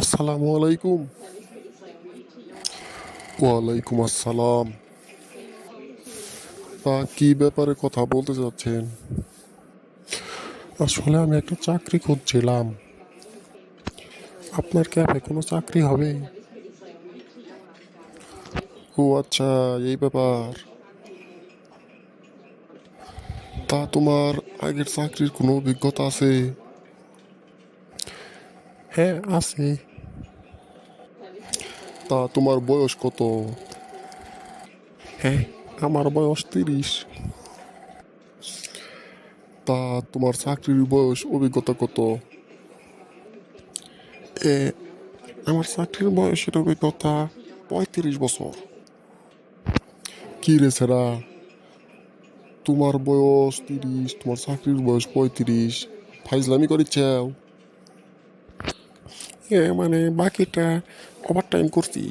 আসসালামু আলাইকুম। ওয়ালাইকুম আসসালাম। তা কি ব্যাপারে কথা বলতে চাচ্ছেন? আসলে আমি একটা চাকরি খুঁজছিলাম। আপনার ক্যাফে কোনো চাকরি হবে? ও আচ্ছা এই ব্যাপার। তা তোমার আগের চাকরির কোনো অভিজ্ঞতা আছে? হ্যাঁ আছে। তা তোমার বয়স কত? হ্যাঁ। আমার বয়স তিরিশ। তা তোমার চাকরির বয়স অভিজ্ঞতা কত? এ আমার চাকরির বয়সের অভিজ্ঞতা পঁয়ত্রিশ বছর। কি রে সেরা তোমার বয়স তিরিশ তোমার চাকরির বয়স পঁয়ত্রিশ। ফাইজলামি করিচ্ছাও? এ মানে বাকিটা ওভার টাইম করছি।